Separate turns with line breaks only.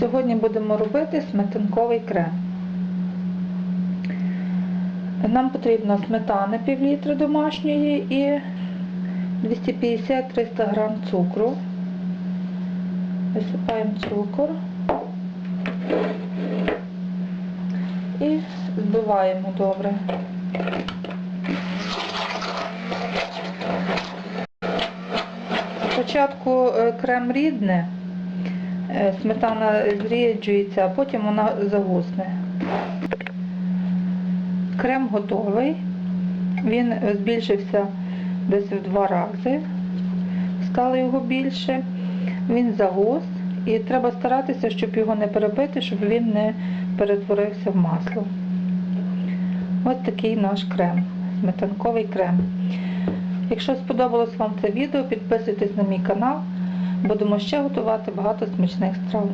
Сьогодні будемо робити сметанковий крем. Нам потрібно сметани пів літра домашньої і 250-300 грам цукру. Висипаємо цукор і збиваємо добре. Спочатку е, крем рідне, сметана зріджується, а потім вона загусне. Крем готовий. Він е, збільшився десь в два рази. Стало його більше. Він загус. І треба старатися, щоб його не перебити, щоб він не перетворився в масло. Ось такий наш крем, сметанковий крем. Якщо сподобалось вам це відео, підписуйтесь на мій канал. Будемо ще готувати багато смачних страв.